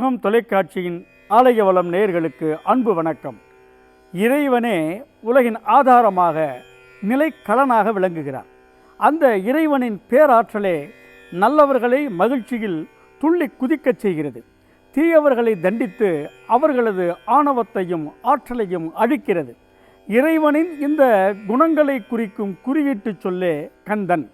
கலியுகம் தொலைக்காட்சியின் ஆலய வளம் நேயர்களுக்கு அன்பு வணக்கம். இறைவனே உலகின் ஆதாரமாக நிலைக்கலனாக விளங்குகிறார். அந்த இறைவனின் பேராற்றலே நல்லவர்களை மகிழ்ச்சியில் துள்ளி குதிக்கச் செய்கிறது. தீயவர்களை தண்டித்து அவர்களது ஆணவத்தையும் ஆற்றலையும் அழிக்கிறது. இறைவனின் இந்த குணங்களை குறிக்கும் குறியீட்டு சொல்லே கந்தன்.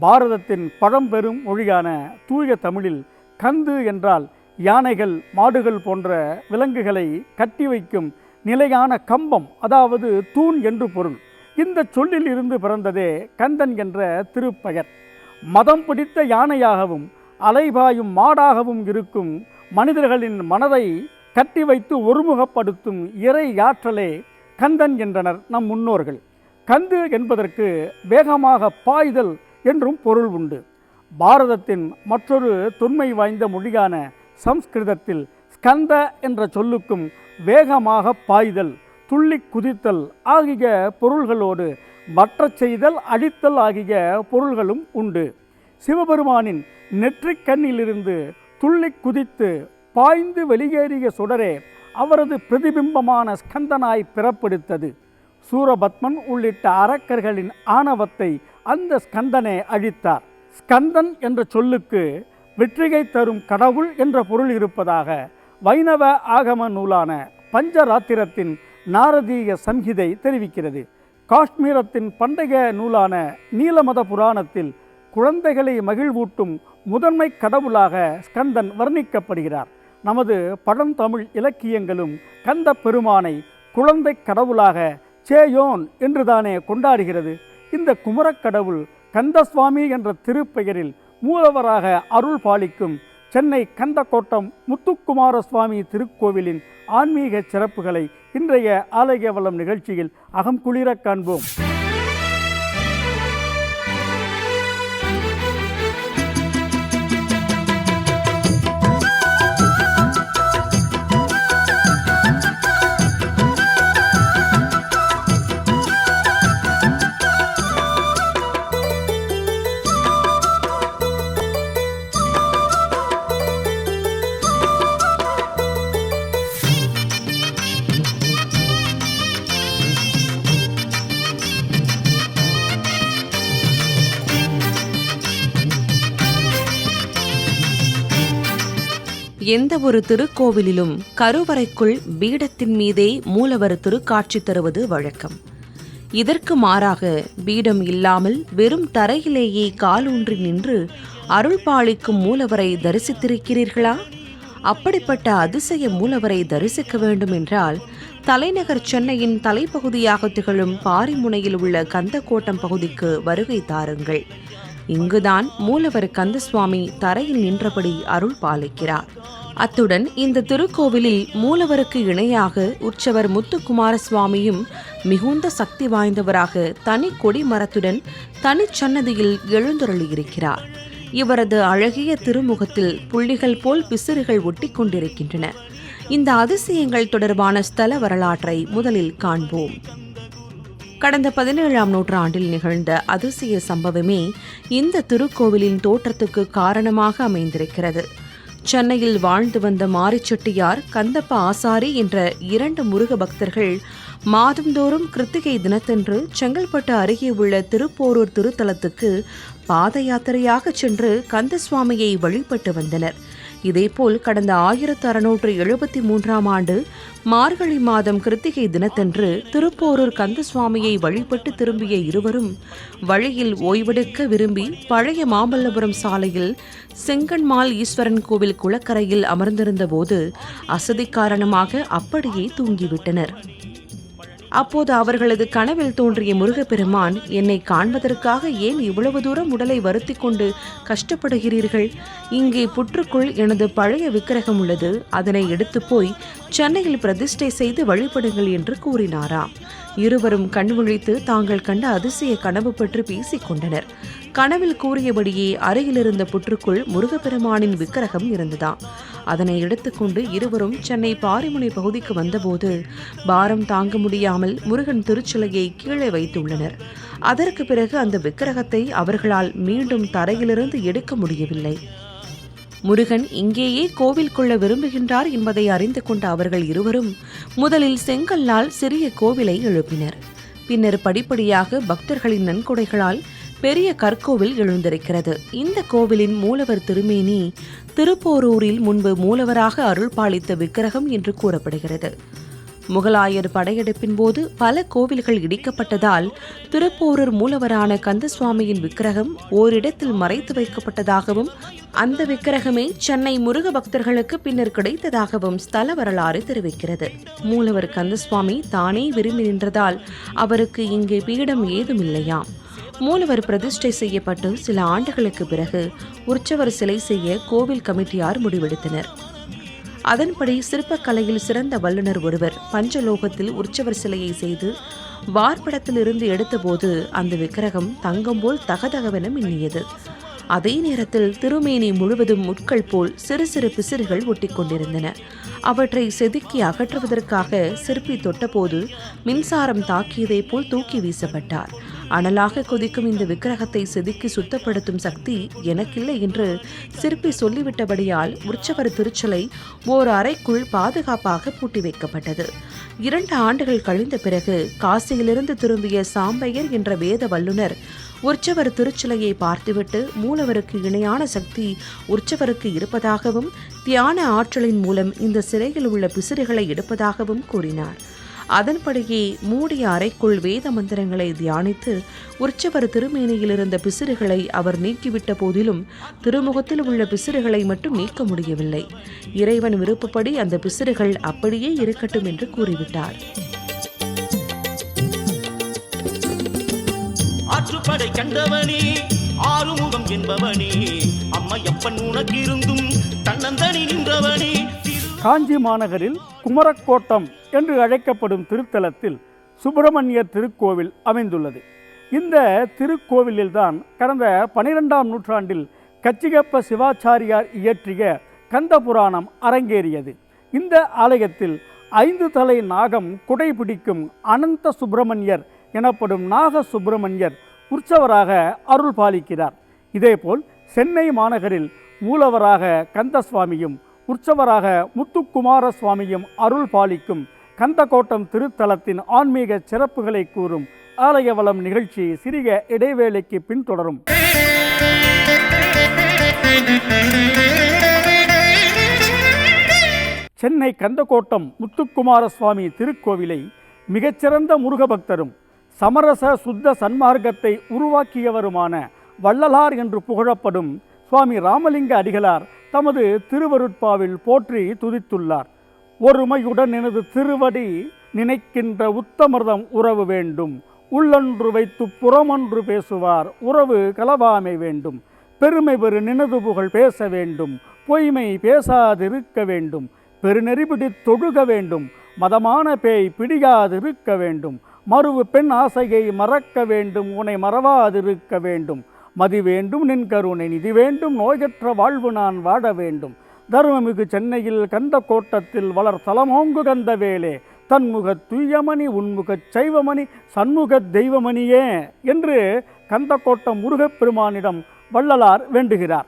பாரதத்தின் பழம்பெரும் மொழியான தூய தமிழில் கந்து என்றால் யானைகள் மாடுகள் போன்ற விலங்குகளை கட்டி வைக்கும் நிலையான கம்பம் அதாவது தூண் என்று பொருள். இந்த சொல்லில் இருந்து பிறந்ததே கந்தன் என்ற திருப்பெயர். மதம் பிடித்த யானையாகவும் அலைபாயும் மாடாகவும் இருக்கும் மனிதர்களின் மனதை கட்டி வைத்து ஒருமுகப்படுத்தும் இறை ஆற்றலே கந்தன் என்றனர் நம் முன்னோர்கள். கந்து என்பதற்கு வேகமாக பாய்தல் என்றும் பொருள் உண்டு. பாரதத்தின் மற்றொரு தொன்மை வாய்ந்த மொழியான சம்ஸ்கிருதத்தில் ஸ்கந்த என்ற சொல்லுக்கும் வேகமாக பாய்தல் துள்ளி குதித்தல் ஆகிய பொருள்களோடு மற்ற செய்தல் அழித்தல் ஆகிய பொருள்களும் உண்டு. சிவபெருமானின் நெற்றிக் கண்ணிலிருந்து துள்ளி குதித்து பாய்ந்து வெளியேறிய சுடரே அவரது பிரதிபிம்பமான ஸ்கந்தனாய் பிறப்பெடுத்தது. சூரபத்மன் உள்ளிட்ட அரக்கர்களின் ஆணவத்தை அந்த ஸ்கந்தனே அழித்தார். ஸ்கந்தன் என்ற சொல்லுக்கு வெற்றிகை தரும் கடவுள் என்ற பொருள் இருப்பதாக வைணவ ஆகம நூலான பஞ்சராத்திரத்தின் நாரதீய சம்ஹிதை தெரிவிக்கிறது. காஷ்மீரத்தின் பண்டைய நூலான நீலமத புராணத்தில் குழந்தைகளை மகிழ்வூட்டும் முதன்மை கடவுளாக ஸ்கந்தன் வர்ணிக்கப்படுகிறார். நமது பழந்தமிழ் இலக்கியங்களும் கந்த பெருமானை குழந்தை கடவுளாக சேயோன் என்றுதானே கொண்டாடுகிறது. இந்த குமரக்கடவுள் கந்தசுவாமி என்ற திருப்பெயரில் மூலவராக அருள் பாலிக்கும் சென்னை கந்தக்கோட்டம் முத்துக்குமார சுவாமி திருக்கோவிலின் ஆன்மீக சிறப்புகளை இன்றைய ஆலய வளம் நிகழ்ச்சியில் அகம் குளிரக் காண்போம். எந்த ஒரு திருக்கோவிலிலும் கருவறைக்குள் பீடத்தின் மீதே மூலவர் திருக்காட்சி தருவது வழக்கம். இதற்கு மாறாக பீடம் இல்லாமல் வெறும் தரையிலேயே காலூன்றி நின்று அருள் பாலிக்கும் மூலவரை தரிசித்திருக்கிறீர்களா? அப்படிப்பட்ட அதிசய மூலவரை தரிசிக்க வேண்டும் என்றால் தலைநகர் சென்னையின் தலைப்பகுதியாக திகழும் பாரிமுனையில் உள்ள கந்தக்கோட்டம் பகுதிக்கு வருகை தாருங்கள். இங்குதான் மூலவர் கந்தசுவாமி தரையில் நின்றபடி அருள் பாலிக்கிறார். அத்துடன் இந்த திருக்கோவிலில் மூலவருக்கு இணையாக உற்சவர் முத்துக்குமார சுவாமியும் மிகுந்த சக்தி வாய்ந்தவராக தனி கொடி மரத்துடன் தனிச்சன்னதியில் எழுந்தருளியிருக்கிறார். இவரது அழகிய திருமுகத்தில் புள்ளிகள் போல் பிசிறுகள் ஒட்டி கொண்டிருக்கின்றன. இந்த அதிசயங்கள் தொடர்பான ஸ்தல வரலாற்றை முதலில் காண்போம். கடந்த பதினேழாம் நூற்றாண்டில் நிகழ்ந்த அதிசய சம்பவமே இந்த திருக்கோவிலின் தோற்றத்துக்கு காரணமாக அமைந்திருக்கிறது. சென்னையில் வாழ்ந்து வந்த மாரிச்செட்டியார் கந்தப்ப ஆசாரி என்ற இரண்டு முருக பக்தர்கள் மாதந்தோறும் கிருத்திகை தினத்தன்று செங்கல்பட்டு அருகே உள்ள திருப்போரூர் திருத்தலத்துக்கு பாத யாத்திரையாக சென்று கந்தசுவாமியை வழிபட்டு வந்தனர். இதேபோல் கடந்த ஆயிரத்து அறுநூற்று எழுபத்தி மூன்றாம் ஆண்டு மார்கழி மாதம் கிருத்திகை தினத்தன்று திருப்போரூர் கந்தசுவாமியை வழிபட்டு திரும்பிய இருவரும் வழியில் ஓய்வெடுக்க விரும்பி பழைய மாமல்லபுரம் சாலையில் செங்கன்மால் ஈஸ்வரன் கோவில் குளக்கரையில் அமர்ந்திருந்தபோது அசதி காரணமாக அப்படியே தூங்கிவிட்டனர். அப்போது அவர்களது கனவில் தோன்றிய முருகப்பெருமான் என்னை காண்பதற்காக ஏன் இவ்வளவு தூரம் உடலை வருத்தி கொண்டு கஷ்டப்படுகிறீர்கள்? இங்கே புற்றுக்குள் எனது பழைய விக்கிரகம் உள்ளது. அதனை எடுத்து போய் சென்னையில் பிரதிஷ்டை செய்து வழிபடுங்கள் என்று கூறினாராம். இருவரும் கண்விழித்து தாங்கள் கண்ட அதிசய கனவு பற்றி பேசிக் கொண்டனர். கனவில் கூறியபடியே அருகிலிருந்த புற்றுக்குள் முருகப்பெருமானின் விக்கிரகம் இருந்ததாம். அதனை எடுத்துக்கொண்டு இருவரும் சென்னை பாரிமுனை பகுதிக்கு வந்தபோது பாரம் தாங்க முடியாமல் முருகன் திருச்சிலையை கீழே வைத்துள்ளனர். அதற்கு பிறகு அந்த விக்கிரகத்தை அவர்களால் மீண்டும் தரையிலிருந்து எடுக்க முடியவில்லை. முருகன் இங்கேயே கோவில் கொள்ள விரும்புகின்றார் என்பதை அறிந்து கொண்ட அவர்கள் இருவரும் முதலில் செங்கல்லால் சிறிய கோவிலை எழுப்பினர். பின்னர் படிப்படியாக பக்தர்களின் நன்கொடைகளால் பெரிய கற்கோவில் எழுந்திருக்கிறது. இந்த கோவிலின் மூலவர் திருமேனி திருப்போரூரில் முன்பு மூலவராக அருள் பாலித்த விக்கிரகம் என்று கூறப்படுகிறது. முகலாயர் படையெடுப்பின் போது பல கோவில்கள் இடிக்கப்பட்டதால் திருப்போரூர் மூலவரான கந்தசுவாமியின் விக்கிரகம் ஓரிடத்தில் மறைத்து வைக்கப்பட்டதாகவும் அந்த விக்கிரகமே சென்னை முருக பக்தர்களுக்கு பின்னர் கிடைத்ததாகவும் ஸ்தல வரலாறு தெரிவிக்கிறது. மூலவர் கந்தசுவாமி தானே விரும்பி நின்றதால் அவருக்கு இங்கே பீடம் ஏதும் இல்லையாம் மூலவர் பிரதிஷ்டை செய்யப்பட்டு சில ஆண்டுகளுக்கு பிறகு உற்சவர் சிலை செய்ய கோவில் கமிட்டியார் முடிவெடுத்தனர். அதன்படி சிற்பக்கலையில் சிறந்த வல்லுனர் ஒருவர் பஞ்சலோகத்தில் உற்சவர் சிலையை செய்து வார்ப்படத்தில் இருந்து எடுத்தபோது அந்த விக்கிரகம் தங்கம் போல் தகதகவென மின்னியது. அதே நேரத்தில் திருமேனி முழுவதும் முட்கள் போல் சிறு சிறு பிசிறுகள் ஒட்டி கொண்டிருந்தன. அவற்றை செதுக்கி அகற்றுவதற்காக சிற்பி தொட்டபோது மின்சாரம் தாக்கியதை போல் தூக்கி வீசப்பட்டார். அனலாக கொதிக்கும் இந்த விக்கிரகத்தை செதுக்கி சுத்தப்படுத்தும் சக்தி எனக்கில்லை என்று சிற்பி சொல்லிவிட்டபடியால் உற்சவர் திருச்சலை ஓர் அறைக்குள் பாதுகாப்பாக பூட்டி வைக்கப்பட்டது. இரண்டு ஆண்டுகள் கழிந்த பிறகு காசியிலிருந்து திரும்பிய சாம்பையர் என்ற வேத வல்லுனர் உற்சவர் திருச்சிலையை பார்த்துவிட்டு மூலவருக்கு இணையான சக்தி உற்சவருக்கு இருப்பதாகவும் தியான ஆற்றலின் மூலம் இந்த சிறையில் உள்ள பிசிறுகளை எடுப்பதாகவும் கூறினார். அதன்படியே மூடிய அறைக்குள் வேத மந்திரங்களை தியானித்து உற்சவர் திருமேனியில் இருந்த பிசிறுகளை அவர் நீக்கிவிட்ட போதிலும் திருமுகத்தில் உள்ள பிசிறுகளை மட்டும் நீக்க முடியவில்லை. இறைவன் விருப்பப்படி அந்த பிசிறுகள் அப்படியே இருக்கட்டும் என்று கூறிவிட்டார். ஆற்றுப்படை கண்டவனே ஆறுமுகம் என்பவனே அம்மையப்பன் உனக்கு இருந்தும் தன்னந்தனி நின்றவனே காஞ்சி மாநகரில் குமரக்கோட்டம் என்று அழைக்கப்படும் திருத்தலத்தில் சுப்பிரமணியர் திருக்கோவில் அமைந்துள்ளது. இந்த திருக்கோவிலில்தான் கடந்த பனிரெண்டாம் நூற்றாண்டில் கச்சிகப்ப சிவாச்சாரியார் இயற்றிய கந்த புராணம் அரங்கேறியது. இந்த ஆலயத்தில் ஐந்து தலை நாகம் குடைபிடிக்கும் அனந்த சுப்பிரமணியர் எனப்படும் நாக சுப்பிரமணியர் உற்சவராக அருள் பாலிக்கிறார் இதேபோல் சென்னை மாநகரில் மூலவராக கந்தசுவாமியும் உற்சவராக முத்துக்குமார சுவாமியும் அருள் பாலிக்கும் கந்தக்கோட்டம் திருத்தலத்தின் ஆன்மீக சிறப்புகளை கூறும் ஆலய வளம் நிகழ்ச்சி சிறிய இடைவேளைக்கு பின்தொடரும். சென்னை கந்தக்கோட்டம் முத்துக்குமார சுவாமி திருக்கோவிலை மிகச்சிறந்த முருகபக்தரும் சமரச சுத்த சன்மார்க்கத்தை உருவாக்கியவருமான வள்ளலார் என்று புகழப்படும் சுவாமி ராமலிங்க அடிகளார் தமது திருவருட்பாவில் போற்றி துதித்துள்ளார். ஒருமையுடன் எனது திருவடி நினைக்கின்ற உத்தமர்தம் உறவு வேண்டும். உள்ளொன்று வைத்து புறமொன்று பேசுவார் உறவு கலவாமை வேண்டும். பெருமை பெரு நினது புகழ் பேச வேண்டும். பொய்மை பேசாதிருக்க வேண்டும். பெருநெறிபிடி தொழுக வேண்டும். மதமான பேய் பிடியாதிருக்க வேண்டும். மறுவு பெண் ஆசையை மறக்க வேண்டும். உன்னை மறவாதிருக்க வேண்டும். மதி வேண்டும் நின் கருணை நிதி வேண்டும் நோயற்ற வாழ்வு நான் வாழ வேண்டும். தருமமிகு சென்னையில் கந்த கோட்டத்தில் வளர் தலமோங்கு கந்த வேலே. தன்முக துய்யமணி உன்முகச் சைவமணி சண்முகத் தெய்வமணியே என்று கந்தக்கோட்டம் முருகப்பெருமானிடம் வள்ளலார் வேண்டுகிறார்.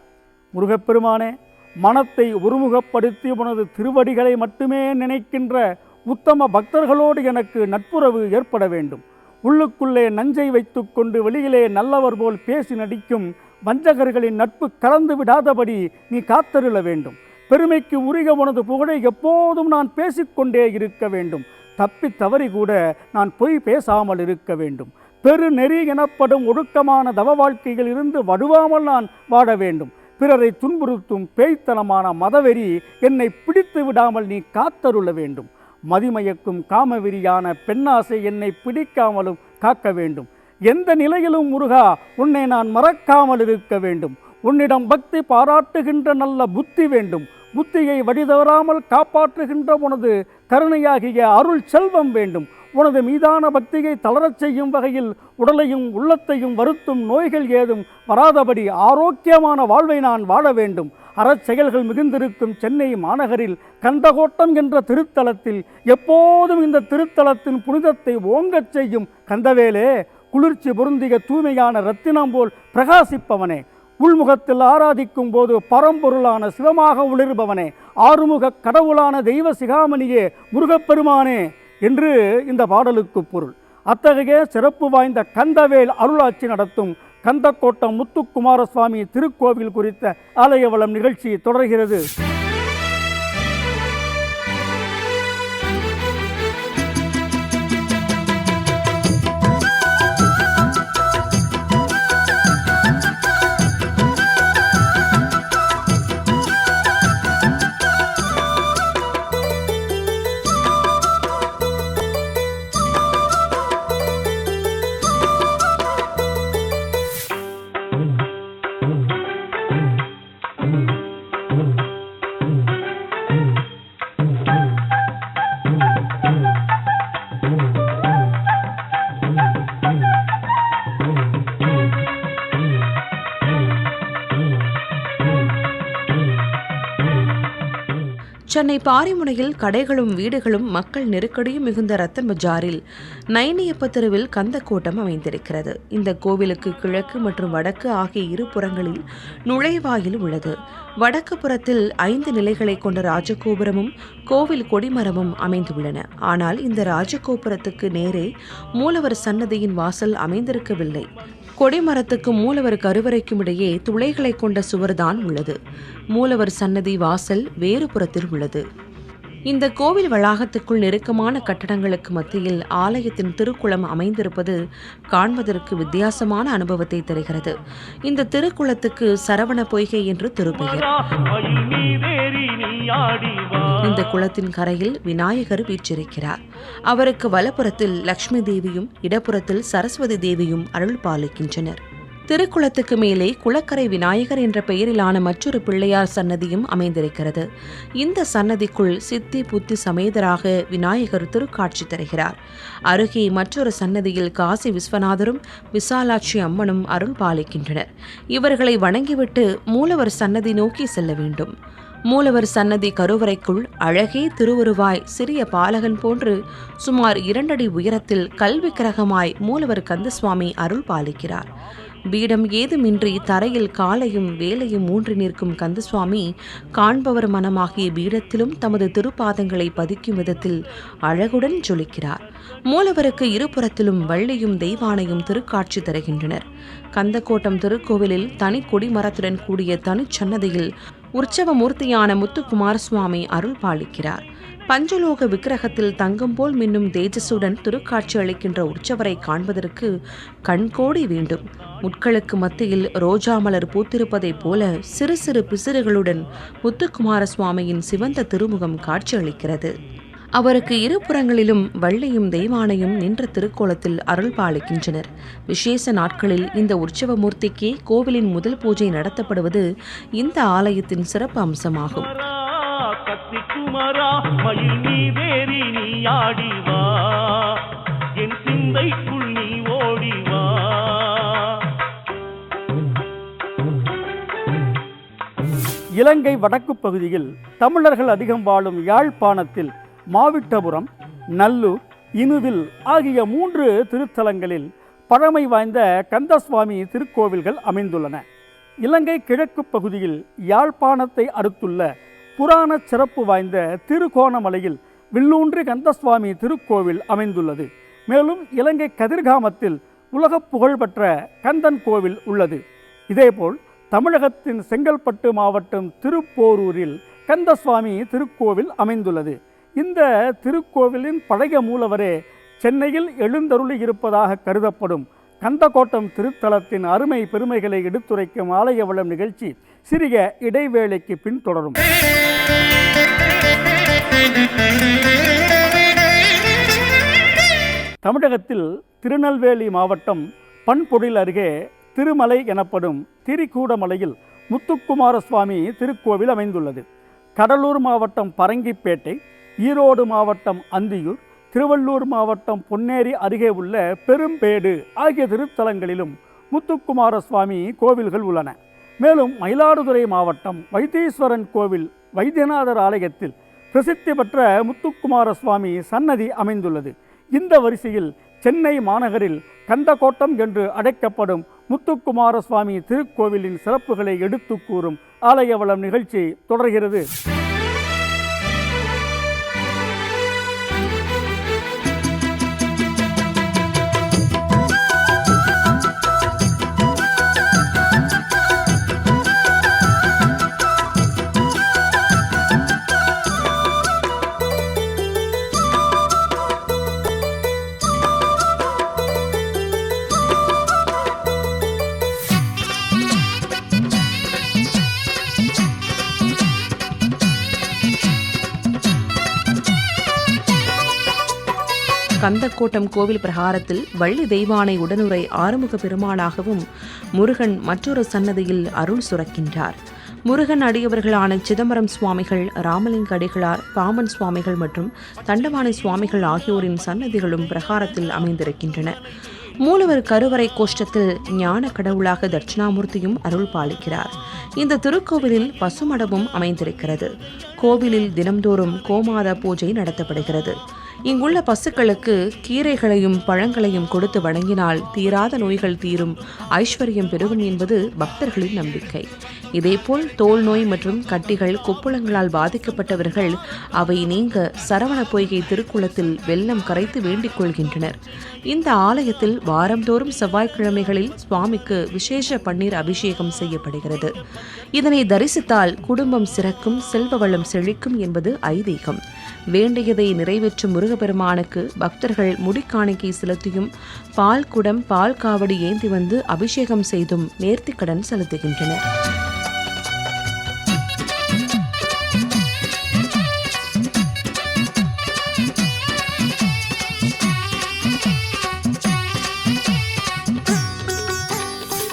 முருகப்பெருமானே மனத்தை ஒருமுகப்படுத்தி உனது திருவடிகளை மட்டுமே நினைக்கின்ற உத்தம பக்தர்களோடு எனக்கு நட்புறவு ஏற்பட வேண்டும். உள்ளுக்குள்ளே நஞ்சை வைத்துக்கொண்டு வெளியிலே நல்லவர் போல் பேசி நடிக்கும் வஞ்சகர்களின் நட்பு கலந்து விடாதபடி நீ காத்தருள வேண்டும். பெருமைக்கு உரிய உனது புகழை எப்போதும் நான் பேசிக்கொண்டே இருக்க வேண்டும். தப்பி தவறி கூட நான் பொய் பேசாமல் இருக்க வேண்டும். பெருநெறி எனப்படும் ஒழுக்கமான தவ வாழ்க்கையில் இருந்து வடுவாமல் நான் வாட வேண்டும். பிறரை துன்புறுத்தும் பேய்த்தனமான மதவெறி என்னை பிடித்து விடாமல் நீ காத்தருள வேண்டும். மதிமயக்கும் காமவெறியான பெண்ணாசை என்னை பிடிக்காமலும் காக்க வேண்டும். எந்த நிலையிலும் முருகா உன்னை நான் மறக்காமல் இருக்க வேண்டும். உன்னிடம் பக்தி பாராட்டுகின்ற நல்ல புத்தி வேண்டும். புத்தியை வழிதவறாமல் காப்பாற்றுகின்ற உனது கருணையாகிய அருள் செல்வம் வேண்டும். உனது மீதான பக்தியை தளரச் செய்யும் வகையில் உடலையும் உள்ளத்தையும் வருத்தும் நோய்கள் ஏதும் வராதபடி ஆரோக்கியமான வாழ்வை நான் வாழ வேண்டும். அறச்செயல்கள் மிகுந்திருக்கும் சென்னை மாநகரில் கந்தகோட்டம் என்ற திருத்தலத்தில் எப்போதும் இந்த திருத்தலத்தின் புனிதத்தை ஓங்கச் செய்யும் கந்தவேலே குளிர்ச்சி பொருந்திய தூய்மையான ரத்தினம் போல் பிரகாசிப்பவனே. உள்முகத்தில் ஆராதிக்கும் போது பரம்பொருளான சிவமாக ஒளிர்பவனே ஆறுமுக கடவுளான தெய்வ சிகாமணியே முருகப்பெருமானே என்று இந்த பாடலுக்கு பொருள். அத்தகைய சிறப்பு வாய்ந்த கந்தவேல் அருளாட்சி நடத்தும் கந்தக்கோட்டம் முத்துக்குமாரசுவாமி திருக்கோவில் குறித்த ஆலயவளம் நிகழ்ச்சி தொடர்கிறது. சென்னை பாரிமுனையில் கடைகளும் வீடுகளும் மக்கள் நெருக்கடியும் மிகுந்த ரத்தன் பஜாரில் நைனியப்ப தெருவில் கந்தக்கோட்டம் அமைந்திருக்கிறது. இந்த கோவிலுக்கு கிழக்கு மற்றும் வடக்கு ஆகிய இரு புறங்களில் நுழைவாயில் உள்ளது. வடக்கு புறத்தில் ஐந்து நிலைகளை கொண்ட ராஜகோபுரமும் கோவில் கொடிமரமும் அமைந்துள்ளன. ஆனால் இந்த ராஜகோபுரத்துக்கு நேரே மூலவர் சன்னதியின் வாசல் அமைந்திருக்கவில்லை. கொடிமரத்துக்கும் மூலவர் கருவறைக்கும் இடையே துளைகளை கொண்ட சுவர்தான் உள்ளது. மூலவர் சன்னதி வாசல் வேறு புறத்தில் உள்ளது. இந்த கோவில் வளாகத்துக்குள் நெருக்கமான கட்டடங்களுக்கு மத்தியில் ஆலயத்தின் திருக்குளம் அமைந்திருப்பது காண்பதற்கு வித்தியாசமான அனுபவத்தை தருகிறது. இந்த திருக்குளத்துக்கு சரவண பொய்கை என்று திருப்பெயர். இந்த குளத்தின் கரையில் விநாயகர் வீற்றிருக்கிறார். அவருக்கு வலப்புறத்தில் லக்ஷ்மி தேவியும் இடப்புறத்தில் சரஸ்வதி தேவியும் அருள் பாலிக்கின்றனர். திருக்குளத்துக்கு மேலே குளக்கரை விநாயகர் என்ற பெயரிலான மற்றொரு பிள்ளையார் சன்னதியும் அமைந்திருக்கிறது. இந்த சன்னதிக்குள் சித்தி புத்தி சமேதராக விநாயகர் திருக்காட்சி தருகிறார். அருகே மற்றொரு சன்னதியில் காசி விஸ்வநாதரும் விசாலாட்சி அம்மனும் அருள் பாலிக்கின்றனர். இவர்களை வணங்கிவிட்டு மூலவர் சன்னதி நோக்கி செல்ல வேண்டும். மூலவர் சன்னதி கருவறைக்குள் அழகே திருவுருவாய் சிறிய பாலகன் போன்று சுமார் இரண்டடி உயரத்தில் கல்வி கிரகமாய் மூலவர் கந்தசுவாமி அருள் பாலிக்கிறார். பீடம் ஏதுமின்றி தரையில் காலையும் வேலையும் ஊன்றி நிற்கும் கந்தசுவாமி காண்பவர் மனமாகிய பீடத்திலும் தமது திருப்பாதங்களை பதிக்கும் விதத்தில் அழகுடன் ஜொலிக்கிறார். மூலவருக்கு இருபுறத்திலும் வள்ளியும் தெய்வானையும் திருக்காட்சி தருகின்றனர். கந்தக்கோட்டம் திருக்கோவிலில் தனி கொடிமரத்துடன் கூடிய தனிச்சன்னதியில் உற்சவ மூர்த்தியான முத்துக்குமாரசுவாமி அருள் பாலிக்கிறார். பஞ்சலோக விக்கிரகத்தில் தங்கம் போல் மின்னும் தேஜஸுடன் திருக்காட்சி அளிக்கின்ற உற்சவரை காண்பதற்கு கண்கோடி வேண்டும். முட்களுக்கு மத்தியில் ரோஜா மலர் பூத்திருப்பதைப் போல சிறு சிறு பிசிறுகளுடன் முத்துக்குமார சுவாமியின் சிவந்த திருமுகம் காட்சியளிக்கிறது அவருக்கு இருபுறங்களிலும் வள்ளியும் தெய்வானையும் நின்ற திருக்கோலத்தில் அருள் பாலிக்கின்றனர். விசேஷ நாட்களில் இந்த உற்சவ மூர்த்திக்கே கோவிலின் முதல் பூஜை நடத்தப்படுவது இந்த ஆலயத்தின் சிறப்பு அம்சமாகும். குமரா, குமரா மயில் மீதேறி நீ ஆடிவா. என் சிந்தைக்குள் நீ ஓடிவா. இலங்கை வடக்கு பகுதியில் தமிழர்கள் அதிகம் வாழும் யாழ்ப்பாணத்தில் மாவிட்டபுரம் நல்லூர் இனுவில் ஆகிய மூன்று திருத்தலங்களில் பழமை வாய்ந்த கந்தசுவாமி திருக்கோவில்கள் அமைந்துள்ளன. இலங்கை கிழக்கு பகுதியில் யாழ்ப்பாணத்தை அடுத்துள்ள புராண சிறப்பு வாய்ந்த திருகோணமலையில் வில்லூன்றி கந்தசுவாமி திருக்கோவில் அமைந்துள்ளது. மேலும் இலங்கை கதிர்காமத்தில் உலகப் புகழ்பெற்ற கந்தன் கோவில் உள்ளது. இதேபோல் தமிழகத்தின் செங்கல்பட்டு மாவட்டம் திருப்போரூரில் கந்தசுவாமி திருக்கோவில் அமைந்துள்ளது. இந்த திருக்கோவிலின் பழைய மூலவரே சென்னையில் எழுந்தருளி இருப்பதாக கருதப்படும் கந்தக்கோட்டம் திருத்தலத்தின் அருமை பெருமைகளை எடுத்துரைக்கும் ஆலய வளம் நிகழ்ச்சி சிறிய இடைவேளைக்கு பின் தொடரும். தமிழகத்தில் திருநெல்வேலி மாவட்டம் பண்பொழில் அருகே திருமலை எனப்படும் திரிகூடமலையில் முத்துக்குமார சுவாமி திருக்கோவில் அமைந்துள்ளது. கடலூர் மாவட்டம் பரங்கிப்பேட்டை ஈரோடு மாவட்டம் அந்தியூர் திருவள்ளூர் மாவட்டம் பொன்னேரி அருகே உள்ள பெரும்பேடு ஆகிய திருத்தலங்களிலும் முத்துக்குமார சுவாமி கோவில்கள் உள்ளன. மேலும் மயிலாடுதுறை மாவட்டம் வைத்தீஸ்வரன் கோவில் வைத்தியநாதர் ஆலயத்தில் பிரசித்தி பெற்ற முத்துக்குமார சுவாமி சன்னதி அமைந்துள்ளது. இந்த வரிசையில் சென்னை மாநகரில் கந்தக்கோட்டம் என்று அழைக்கப்படும் முத்துக்குமார சுவாமி திருக்கோவிலின் சிறப்புகளை எடுத்து கூறும் ஆலய வளம் நிகழ்ச்சி தொடர்கிறது. கந்தக்கோட்டம் கோவில் பிரகாரத்தில் வள்ளி தெய்வானை உடனுரை ஆறுமுக பெருமாளாகவும் முருகன் மற்றொரு சன்னதியில் அருள் சுரக்கின்றார். முருகன் அடியவர்களான சிதம்பரம் சுவாமிகள் ராமலிங்க அடிகளார் பாம்பன் சுவாமிகள் மற்றும் தண்டவாணி சுவாமிகள் ஆகியோரின் சன்னதிகளும் பிரகாரத்தில் அமைந்திருக்கின்றன. மூலவர் கருவறை கோஷ்டத்தில் ஞான கடவுளாக தட்சிணாமூர்த்தியும் அருள் பாலிக்கிறார். இந்த திருக்கோவிலில் பசுமடமும் அமைந்திருக்கிறது. கோவிலில் தினம்தோறும் கோமாத பூஜை நடத்தப்படுகிறது. இங்குள்ள பசுக்களுக்கு கீரைகளையும் பழங்களையும் கொடுத்து வணங்கினால் தீராத நோய்கள் தீரும். ஐஸ்வர்யம் பெருகும் என்பது பக்தர்களின் நம்பிக்கை. இதேபோல் தோல் நோய் மற்றும் கட்டிகள் கொப்புளங்களால் பாதிக்கப்பட்டவர்கள் அவை நீங்க சரவண பொய்கை திருக்குளத்தில் வெள்ளம் கரைத்து வேண்டிக் கொள்கின்றனர். இந்த ஆலயத்தில் வாரந்தோறும் செவ்வாய்க்கிழமைகளில் சுவாமிக்கு விசேஷ பன்னீர் அபிஷேகம் செய்யப்படுகிறது. இதனை தரிசித்தால் குடும்பம் சிறக்கும் செல்வ வளம் செழிக்கும் என்பது ஐதீகம். வேண்டியதை நிறைவேற்றும் முருகப்பெருமானுக்கு பக்தர்கள் முடிக்காணிக்கை செலுத்தியும் பால் குடம் பால் காவடி ஏந்தி வந்து அபிஷேகம் செய்தும் நேர்த்திக்கடன் செலுத்துகின்றனர்.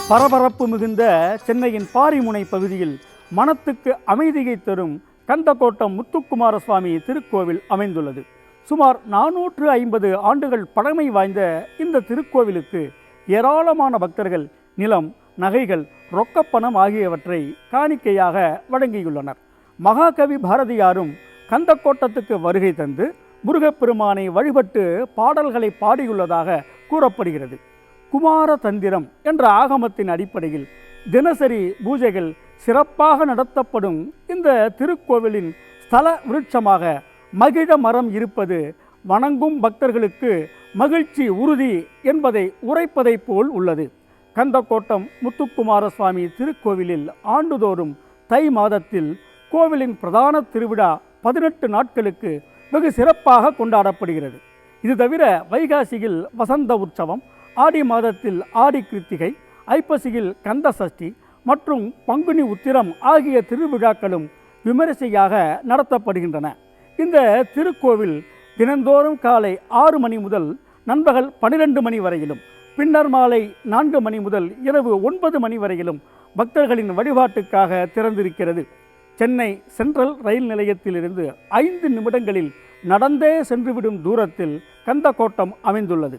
பரபரப்பு மிகுந்த சென்னையின் பாரிமுனை பகுதியில் மனத்துக்கு அமைதியை தரும் கந்தக்கோட்டம் முத்துக்குமார சுவாமி திருக்கோவில் அமைந்துள்ளது. சுமார் நானூற்று ஐம்பது ஆண்டுகள் பழமை வாய்ந்த இந்த திருக்கோவிலுக்கு ஏராளமான பக்தர்கள் நிலம் நகைகள் ரொக்கப்பணம் ஆகியவற்றை காணிக்கையாக வழங்கியுள்ளனர். மகாகவி பாரதியாரும் கந்தக்கோட்டத்துக்கு வருகை தந்து முருகப்பெருமானை வழிபட்டு பாடல்களை பாடியுள்ளதாக கூறப்படுகிறது. குமார தந்திரம் என்ற ஆகமத்தின் அடிப்படையில் தினசரி பூஜைகள் சிறப்பாக நடத்தப்படும் இந்த திருக்கோவிலின் ஸ்தல விருட்சமாக மகிழ மரம் இருப்பது வணங்கும் பக்தர்களுக்கு மகிழ்ச்சி உறுதி என்பதை உரைப்பதைப் போல் உள்ளது. கந்தக்கோட்டம் முத்துக்குமார சுவாமி திருக்கோவிலில் ஆண்டுதோறும் தை மாதத்தில் கோவிலின் பிரதான திருவிழா பதினெட்டு நாட்களுக்கு வெகு சிறப்பாக கொண்டாடப்படுகிறது. இது தவிர வைகாசியில் வசந்த உற்சவம் ஆடி மாதத்தில் ஆடி கிருத்திகை ஐப்பசியில் கந்த சஷ்டி மற்றும் பங்குனி உத்திரம் ஆகிய திருவிழாக்களும் விமரிசையாக நடத்தப்படுகின்றன. இந்த திருக்கோவில் தினந்தோறும் காலை ஆறு மணி முதல் நண்பகல் பனிரெண்டு மணி வரையிலும் பின்னர் மாலை நான்கு மணி முதல் இரவு ஒன்பது மணி வரையிலும் பக்தர்களின் வழிபாட்டுக்காக திறந்திருக்கிறது. சென்னை சென்ட்ரல் ரயில் நிலையத்திலிருந்து ஐந்து நிமிடங்களில் நடந்தே சென்றுவிடும் தூரத்தில் கந்தக்கோட்டம் அமைந்துள்ளது.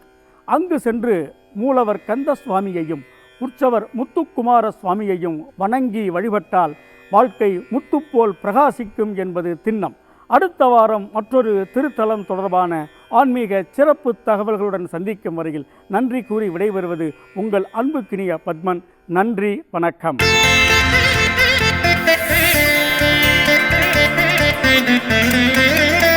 அங்கு சென்று மூலவர் கந்த சுவாமியையும் உற்சவர் முத்துக்குமார சுவாமியையும் வணங்கி வழிபட்டால் வாழ்க்கை முத்துப்போல் பிரகாசிக்கும் என்பது திண்ணம். அடுத்த வாரம் மற்றொரு திருத்தலம் தொடர்பான ஆன்மீக சிறப்பு தகவல்களுடன் சந்திக்கும் வரையில் நன்றி கூறி விடைபெறுவது உங்கள் அன்புக்கினிய பத்மன். நன்றி வணக்கம். Thank you.